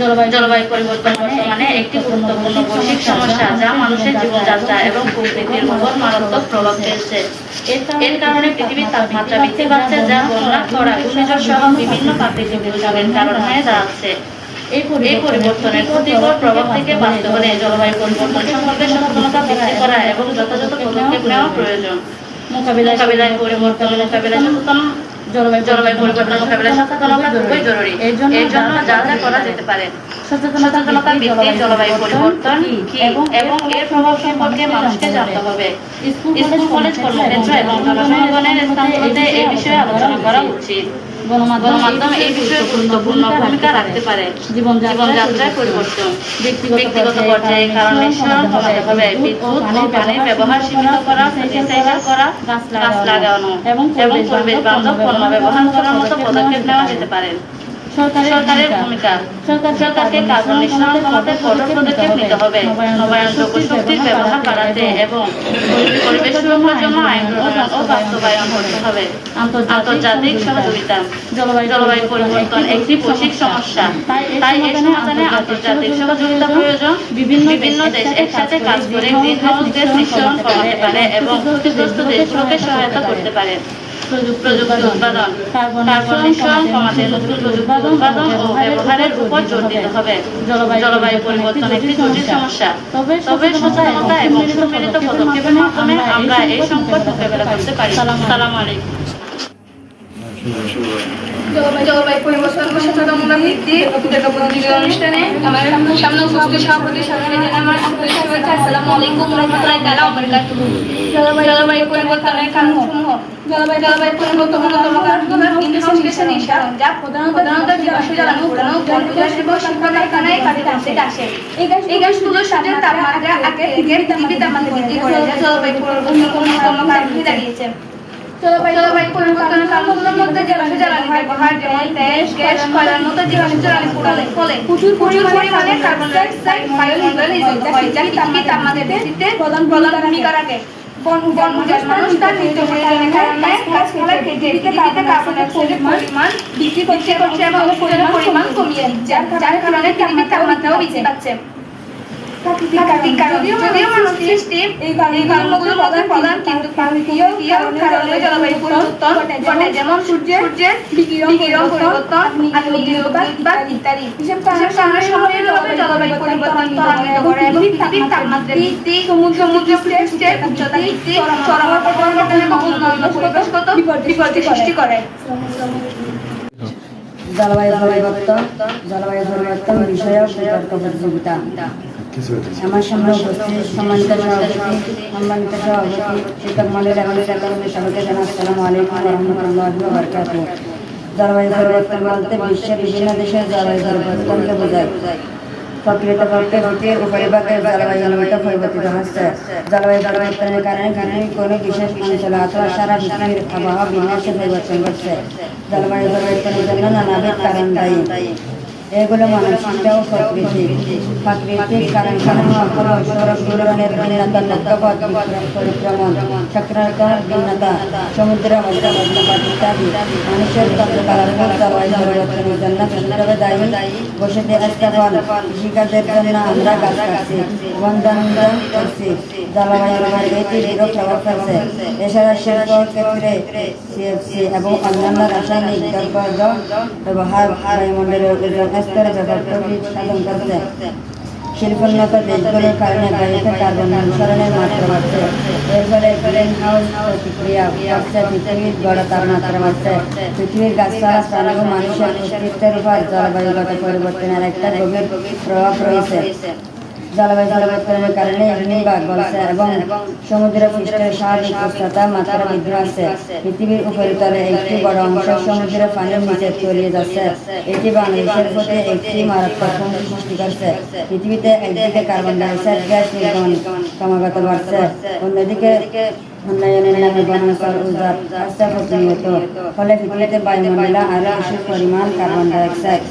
জলবায়ু পরিবর্তন বর্তমানে একটি গুরুত্বপূর্ণ বৈশ্বিক সমস্যা যা মানুষের জীবনযাত্রা এবং প্রকৃতির উপর মারাত্মক প্রভাব ফেলছে। এর কারণে পৃথিবীর তাপমাত্রা বৃদ্ধি পাচ্ছে, যা বন্যা খরা ঘূর্ণিঝড় সহ বিভিন্ন প্রাকৃতিক দুর্যোগের কারণ হয়ে দাঁড়াচ্ছে এই পরিবর্তনের ক্ষতিকর প্রভাব থেকে বাঁচতে হলে জলবায়ু পরিবর্তন সম্পর্কে সচেতনতা বৃদ্ধি করা এবং যথাযথ পদক্ষেপ নেওয়া প্রয়োজন। মোকাবিলায় পরিবর্তন, মোকাবিলায় সচেতন জলবায়ু জলবায়ু পরিবর্তন মোকাবিলায় সচেতনতা খুবই জরুরি। এর জন্য যা যা করা যেতে পারে। সচেতনতা বৃদ্ধি জলবায়ু পরিবর্তন কি এবং এর প্রভাব সম্পর্কে মানুষকে জানতে হবে। স্কুল কলেজ কর্মক্ষেত্র এবং জনসমাগমের স্থানগুলোতে এই বিষয়ে আলোচনা করা উচিত। গণমাধ্যম এই বিষয়ে গুরুত্বপূর্ণ ভূমিকা রাখতে পারে। জীবনযাত্রায় পরিবর্তন। ব্যক্তিগত পর্যায়ে কারণ নিঃসরণ কমাতে হবে বিদ্যুৎ ও পানির ব্যবহার সীমিত করা করা গাছ লাগানো এবং পরিবেশ বান্ধব পণ্য ব্যবহার করার মতো পদক্ষেপ নেওয়া যেতে পারে। সরকারের ভূমিকা। সরকারকে কার্বন নিঃসরণ কমাতে কঠোর পদক্ষেপ নিতে হবে। নবায়নযোগ্য শক্তির ব্যবহার বাড়াতে এবং পরিবেশ সুরক্ষার জন্য আইন প্রণয়ন ও বাস্তবায়ন করতে হবে। আন্তর্জাতিক সহযোগিতা। জলবায়ু পরিবর্তন একটি বৈশ্বিক সমস্যা। তাই এই সমাধানে আন্তর্জাতিক সহযোগিতা প্রয়োজন। বিভিন্ন বিভিন্ন দেশ একসাথে কাজ করে গ্রিন হাউস গ্যাস নিঃসরণ কমাতে পারে এবং ক্ষতিগ্রস্ত দেশগুলোকে সহায়তা করতে পারে। প্রযুক্তি উৎপাদন কার্বন নিঃসরণ কমাতে নতুন প্রযুক্তি উৎপাদন ও ব্যবহারের উপর জোর দিতে হবে। জলবায়ু পরিবর্তন একটি জটিল সমস্যা। তবে সচেতনতা এবং সম্মিলিত পদক্ষেপের মাধ্যমে আমরা এই সংকট মোকাবেলা করতে পারি। সালাম আলাইকুম। জলবায়ু পরিবর্তন সচেতনতা বৃদ্ধি প্রতিযোগিতা অনুষ্ঠানে আমার সামনে উপস্থিত সভাপতি জানাই আমার আসসালামু আলাইকুম রাহমাতুল্লাহি বারাকাতুহু। জলবায়ু পরিবর্তনের কারণসমূহ। জলবায়ু জলবায়ু পরিবর্তন অন্যতম কারণ হলো গ্যাসের নিঃসরণ যা প্রধানত জীবাশ্ম জ্বালানি পুরানো বনজাস এবং শিল্প কারখানায় কাজে আসে আসে। এই গ্যাসগুলোর সাথে তাপমাত্রা আগে থেকে পৃথিবীর তাপমাত্রা বৃদ্ধি করে। যা জলবায়ু পরিবর্তনের অন্যতম কারণ জলবায়ু কারণগুলোর মধ্যে গ্যাস কয়লার মতো ফলে প্রচুর পরিমাণে কার্বন ডাই বায়ুমণ্ডলে নির্গত হয় যা পৃথিবীর তাপমাত্রা বৃদ্ধিতে প্রধান প্রধান ভূমিকা রাখে বন বন উজাড় মানুষ তার নিত্য প্রয়োজনের কারণে গাছপালা পৃথিবীতে কার্বন ডাই পরিমাণ বৃদ্ধি করছে করছে এবং পরিমাণ কমিয়ে দিচ্ছে যার কারণে পৃথিবীর তাপমাত্রাও বৃদ্ধি পাচ্ছে। যদিও মানুষ সৃষ্টি এই কারণগুলোর প্রধান কিন্তু কারণে জলবায়ু পরিবর্তন ঘটে যেমন সূর্যের সূর্যের বিকিরণ পরিবর্তন ইত্যাদি। এসব কারণে সম্মিলিতভাবে জলবায়ু পরিবর্তন ত্বরান্বিত করে এবং পৃথিবীর তাপমাত্রা বৃদ্ধি সমুদ্র সমুদ্র পৃষ্ঠের উচ্চতা বৃদ্ধি চরমতা পরিবর্তন এবং বিপর্যয় সৃষ্টি করে। জলবায়ু পরিবর্তন জলবায়ু পরিবর্তন বিষয়ক বিতর্ক প্রতিযোগিতা আমার সামনে উপস্থিত সম্মানিত সভাপতি সম্মানিত সভাপতি শিক্ষক মন্ডল এবং শিক্ষকদের সবাইকে জানা আসসালামু আলাইকুম রহমতুল্লাহ বরকাত জলবায়ু পরিবর্তন বলতে বিশ্বের বিভিন্ন দেশের জলবায়ু পরিবর্তনকে বোঝায় প্রকৃত প্রকৃতির উপরিভাগে জলবায়ু নিয়মিত পরিবর্তিত হচ্ছে জলবায়ু পরিবর্তনের কারণে পৃথিবীর কোনো বিশেষ অঞ্চলে অথবা সারা পৃথিবীর আবহাওয়া বিন্যাসে পরিবর্তন ঘটছে জলবায়ু পরিবর্তনের জন্য নানাবিধ কারণ দায়ী এগুলো মানসিক ও প্রকৃতি প্রাকৃতিক কারণ সমূহ হল সৌরভ বিবরণের ভিন্নতা লক্ষ্যপথ পরিক্রমণ চক্রাকার ভিন্নতা সমুদ্র বজ্রপাত ইত্যাদি মানুষের কার্যকলাপ জলবায়ু পরিবর্তনের জন্য বিশেষভাবে দায়ী বসতি স্থাপন কৃষিকাজের জন্য আমরা গাছ কাটছি বন্ধন করছি ফেলছে এছাড়া শিল্প ক্ষেত্রে এবং অন্যান্য রাসায়নিক দ্রব্য ব্যবহার বায়ুমণ্ডলের শিল্পোন্নত দেশগুলির কারণে বায়ুতে কার্বন অনুসরণের মাত্রা বাড়ছে। এর ফলে গ্রিন হাউস প্রতিক্রিয়া বাড়ছে পৃথিবীর গড় তাপমাত্রা বাড়ছে। পৃথিবীর গাছপালা প্রাণী ও মানুষের অস্তিত্বের উপর জলবায়ুগত পরিবর্তনের একটা গভীর প্রভাব রয়েছে। জলবায়ু পরিবর্তনের কারণে এবং সমুদ্র পৃষ্ঠের স্বাভাবিক উষ্ণতা পাচ্ছে। পৃথিবীর উপরিতলে একটি বড় অংশ সমুদ্রের পানির নিচে তলিয়ে যাচ্ছে। এটি বাংলাদেশের একটি মারাত্মক হুমকি সৃষ্টি করছে। পৃথিবীতে কার্বন ডাইঅক্সাইড গ্যাস নির্গমন ক্রমাগত বাড়ছে। অন্যদিকে উন্নয়নের নামে বনাঞ্চল ফলে পৃথিবীতে বায়ুমণ্ডলে আরও বেশি পরিমাণ কার্বন ডাইঅক্সাইড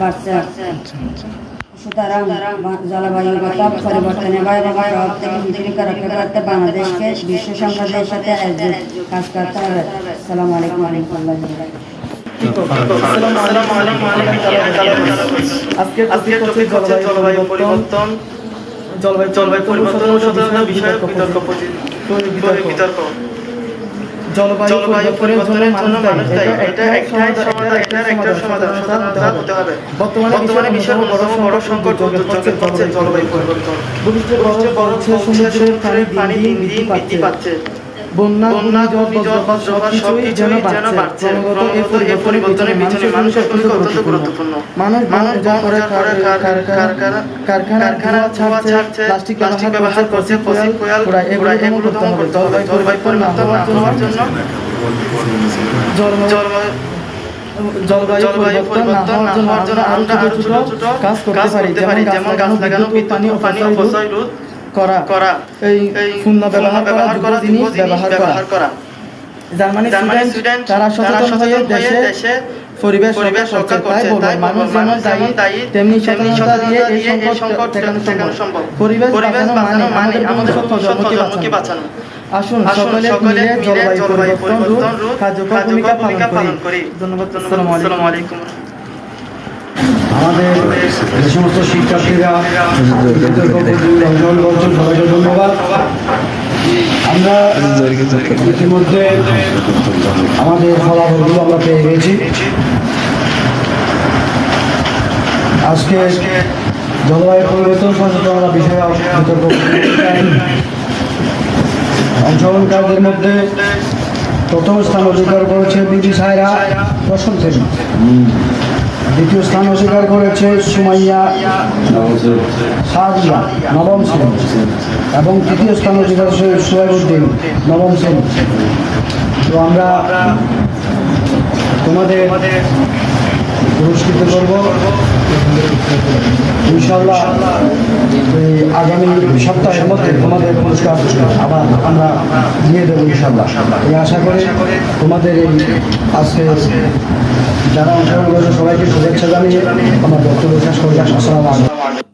বাড়ছে। সুতরাং বা- জলবায়ুগত পরিবর্তনের ভয়াবহ প্রভাব থেকে পৃথিবীকে রক্ষা করতে বাংলাদেশকে বিশ্ব সম্প্রদায়ের সাথে কাজ করতে হবে। সালাম আলাইকুম হচ্ছে জলবায়ু পরিবর্তন। জলবায়ু জলবায়ু পরিবর্তন ও বিতর্ক। বিতর্ক। জলবায়ু পরিবর্তনের জন্য মানুষ দায়ী। এটা একটাই সমাধান এটার একটা সমাধান সমাধান হতে হবে। বর্তমানে বিশ্বের বড় বড় সংকট দুর্যোগের হচ্ছে জলবায়ু পরিবর্তন। ভবিষ্যতে বড় হচ্ছে সমুদ্রের পানি দিন দিন বৃদ্ধি পাচ্ছে। বন্যা বন্যা ঘূর্ণিঝড় বজ্রপাত সবকিছুই যেন বাড়ছে। এই পরিবর্তনের পিছনে মানুষের অত্যন্ত গুরুত্বপূর্ণ। মানুষ মানুষ যা করে কারখানা কারখানা ছাড়ছে প্লাস্টিক ব্যবহার করছে ফসিল পোড়া এগুলো এগুলো দমন করতে হবে জলবায়ু পরিবর্তন হওয়ার জন্য জলবায়ু পরিবর্তন না হওয়ার জন্য আমরা আরও ছোট ছোট কাজ করতে পারি যেমন গাছ লাগানো বিদ্যুৎ পানি অপচয় রোধ। করা করা এই শূন্য ব্যবহার ব্যবহার করা জিনিস ব্যবহার করা। জার্মানি স্টুডেন্ট তারা সচেতন হয়ে দেশে পরিবেশ রক্ষা করছে। তাই মানুষ যেমন দায়ী তেমনি সচেতনতা দিয়ে এই সংকট ঠেকানো সম্ভব। পরিবেশ বাঁচানো মানে আমাদের সব প্রজন্মকে বাঁচানো। আসুন সকলে মিলে জলবায়ু পরিবর্তন রোধ কার্যকর ভূমিকা পালন করি। ধন্যবাদ আসসালামু আলাইকুম। আমাদের যে সমস্ত শিক্ষার্থীরা করছেন সবাইকে ধন্যবাদ। আমরা ইতিমধ্যে আমাদের ফলাফলগুলো আমরা পেয়ে গেছি। আজকে জলবায়ু পরিবর্তন সচেতনতা বিষয়ে বিতর্ক অংশগ্রহণকারীদের মধ্যে প্রথম স্থান অধিকার করেছে বিবি সায়রা শ্রেণি দ্বিতীয় স্থান অস্বীকার করেছে সুমাইয়া সাদিয়া নবম শ্রেণি এবং তৃতীয় স্থান অস্বীকার করেছে সোহেবুদ্দিন নবম শ্রেণি তো আমরা তোমাদের পুরস্কৃত করব। ইনশাল্লাহ এই আগামী সপ্তাহের মধ্যে তোমাদের পুরস্কার আবার আমরা দিয়ে দেবো ইনশাল্লাহ এই আশা করে তোমাদের এই আজকে যারা অংশগ্রহণ করেছে সবাইকে শুভেচ্ছা জানিয়ে আমার বক্তব্য শেষ করে আসসালাম